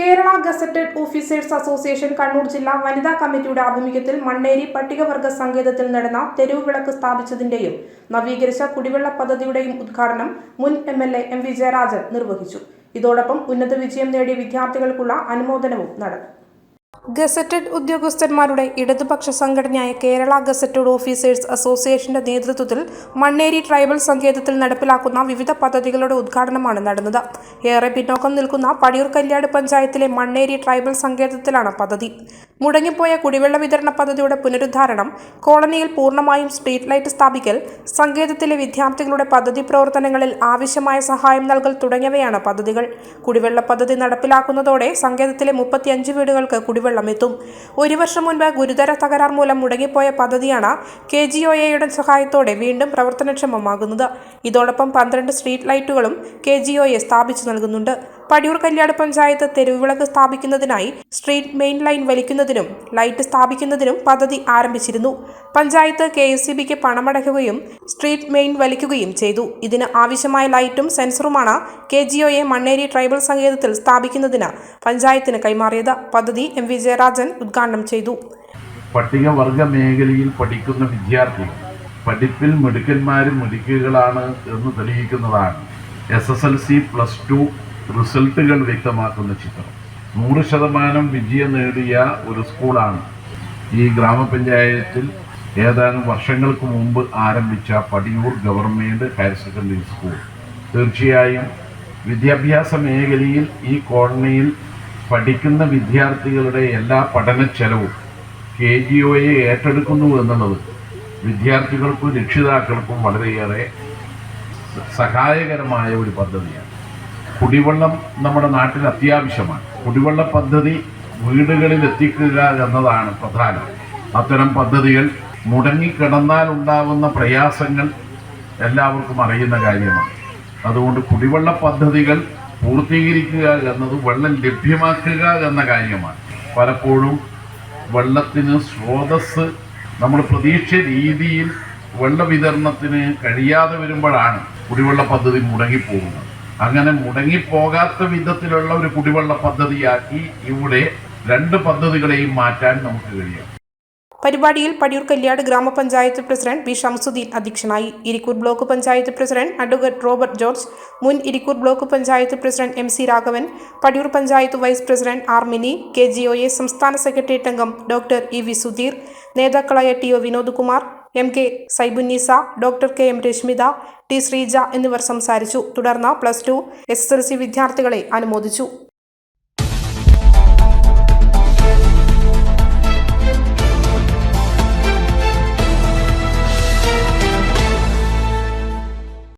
Kerala gazetted officers association Kannur ജില്ലാ വനിതാ കമ്മിറ്റിയുടെ ആഭിമുഖ്യത്തിൽ മണ്ണേരി പട്ടികവർഗ സങ്കേതത്തിൽ നടന്ന തെരുവു വിളക്ക് സ്ഥാപിച്ചതിന്റെയും നവീകരിച്ച കുടിവെള്ള പദ്ധതിയുടെയും ഉദ്ഘാടനം മുൻ M L A M V Jayarajan നിർവഹിച്ചു. ഇതോടൊപ്പം ഉന്നത വിജയം നേടിയ വിദ്യാർത്ഥികൾക്കുള്ള അനുമോദനവും നടന്നു ഗസറ്റഡ് ഉദ്യോഗസ്ഥന്മാരുടെ ഇടതുപക്ഷ സംഘടനയായ കേരള ഗസറ്റഡ് ഓഫീസേഴ്സ് അസോസിയേഷന്റെ നേതൃത്വത്തിൽ മണ്ണേരി ട്രൈബൽ സങ്കേതത്തിൽ നടപ്പിലാക്കുന്ന വിവിധ പദ്ധതികളുടെ ഉദ്ഘാടനമാണ് നടന്നത്. ഏറെ പിന്നോക്കം നിൽക്കുന്ന പടിയൂർ കല്യാട് പഞ്ചായത്തിലെ മണ്ണേരി ട്രൈബൽ സങ്കേതത്തിലാണ് പദ്ധതി. മുടങ്ങിപ്പോയ കുടിവെള്ള വിതരണ പദ്ധതിയുടെ പുനരുദ്ധാരണം കോളനിയിൽ പൂർണമായും സ്ട്രീറ്റ് ലൈറ്റ് സ്ഥാപിക്കൽ സങ്കേതത്തിലെ വിദ്യാർത്ഥികളുടെ പദ്ധതി പ്രവർത്തനങ്ങളിൽ ആവശ്യമായ സഹായം നൽകൽ തുടങ്ങിയവയാണ് പദ്ധതികൾ. കുടിവെള്ള പദ്ധതി നടപ്പിലാക്കുന്നതോടെ സങ്കേതത്തിലെ മുപ്പത്തിയഞ്ച് വീടുകൾക്ക് കുടിവെള്ളം എത്തും. ഒരു വർഷം മുൻപ് ഗുരുതര തകരാർ മൂലം മുടങ്ങിപ്പോയ പദ്ധതിയാണ് കെ ജി ഒ എയുടെ സഹായത്തോടെ വീണ്ടും പ്രവർത്തനക്ഷമമാകുന്നത്. ഇതോടൊപ്പം പന്ത്രണ്ട് സ്ട്രീറ്റ് ലൈറ്റുകളും കെ ജി ഒ എ സ്ഥാപിച്ചു നൽകുന്നുണ്ട്. പടിയൂർ കല്യാട് പഞ്ചായത്ത് തെരുവുവിളക്ക് സ്ഥാപിക്കുന്നതിനായി സ്ട്രീറ്റ് മെയിൻ ലൈൻ വലിക്കുന്നതിനും ലൈറ്റ് സ്ഥാപിക്കുന്നതിനും പദ്ധതി ആരംഭിച്ചിരുന്നു. പഞ്ചായത്ത് കെ എസ് സി ബിക്ക് പണമടയ്ക്കുകയും സ്ട്രീറ്റ് മെയിൻ വലിക്കുകയും ചെയ്തു. ഇതിന് ആവശ്യമായ ലൈറ്റും സെൻസറുമാണ് K G O A Manneri tribal സങ്കേതത്തിൽ സ്ഥാപിക്കുന്നതിന് പഞ്ചായത്തിന് കൈമാറിയത്. പദ്ധതി എം വി ജയരാജൻ ഉദ്ഘാടനം ചെയ്തു. പട്ടികവർഗ മേഖലയിൽ പഠിക്കുന്ന വിദ്യാർത്ഥികൾ പഠിപ്പിൽ മിടുക്കന്മാരും മിടുക്കുകളാണ് എന്ന് തെളിയിക്കുന്നതാണ്. S S L C plus two റിസൾട്ടുകൾ വ്യക്തമാക്കുന്ന ചിത്രം. നൂറ് ശതമാനം വിജയം നേടിയ ഒരു സ്കൂളാണ്. ഈ ഗ്രാമപഞ്ചായത്തിൽ ഏതാനും വർഷങ്ങൾക്ക് മുമ്പ് ആരംഭിച്ച Padiyoor government higher secondary school. തീർച്ചയായും വിദ്യാഭ്യാസ മേഖലയിൽ ഈ കോളനിയിൽ പഠിക്കുന്ന വിദ്യാർത്ഥികളുടെ എല്ലാ പഠന ചെലവും കെ ജി ഒയെ ഏറ്റെടുക്കുന്നു എന്നുള്ളത് വിദ്യാർത്ഥികൾക്കും രക്ഷിതാക്കൾക്കും വളരെയേറെ സഹായകരമായ ഒരു പദ്ധതിയാണ്. കുടിവെള്ളം നമ്മുടെ നാട്ടിൽ അത്യാവശ്യമാണ്. കുടിവെള്ള പദ്ധതി വീടുകളിൽ എത്തിക്കുക എന്നതാണ് പ്രധാനം. അത്തരം പദ്ധതികൾ മുടങ്ങിക്കിടന്നാൽ ഉണ്ടാകുന്ന പ്രയാസങ്ങൾ എല്ലാവർക്കും അറിയുന്ന കാര്യമാണ്. അതുകൊണ്ട് കുടിവെള്ള പദ്ധതികൾ പൂർത്തീകരിക്കുക എന്നത് വെള്ളം ലഭ്യമാക്കുക എന്ന കാര്യമാണ്. പലപ്പോഴും വെള്ളത്തിന് സ്രോതസ് നമ്മൾ പ്രതീക്ഷ രീതിയിൽ വെള്ള വിതരണത്തിന് കഴിയാതെ വരുമ്പോഴാണ് കുടിവെള്ള പദ്ധതി മുടങ്ങിപ്പോകുന്നത്. അങ്ങനെ മുടങ്ങിപ്പോകാത്ത വിധത്തിലുള്ള ഒരു കുടിവെള്ള പദ്ധതിയാക്കി ഇവിടെ രണ്ട് പദ്ധതികളെയും മാറ്റാൻ നമുക്ക് കഴിയും. പരിപാടിയിൽ പടിയൂർ കല്യാട് ഗ്രാമപഞ്ചായത്ത് പ്രസിഡന്റ് ബി ഷംസുദ്ദീൻ അധ്യക്ഷനായി. Irikkur block panchayat president advocate Robert George മുൻ Irikkur block panchayat president M C Raghavan Padiyoor panchayat vice president R Mini K G O A സംസ്ഥാന സെക്രട്ടേറിയറ്റ് അംഗം ഡോക്ടർ ഇ വി സുധീർ നേതാക്കളായ T O Vinod Kumar M K Saibunnisa doctor K M Reshmitha T Sreeja എന്നിവർ സംസാരിച്ചു. തുടർന്ന് plus two S S L C വിദ്യാർത്ഥികളെ അനുമോദിച്ചു.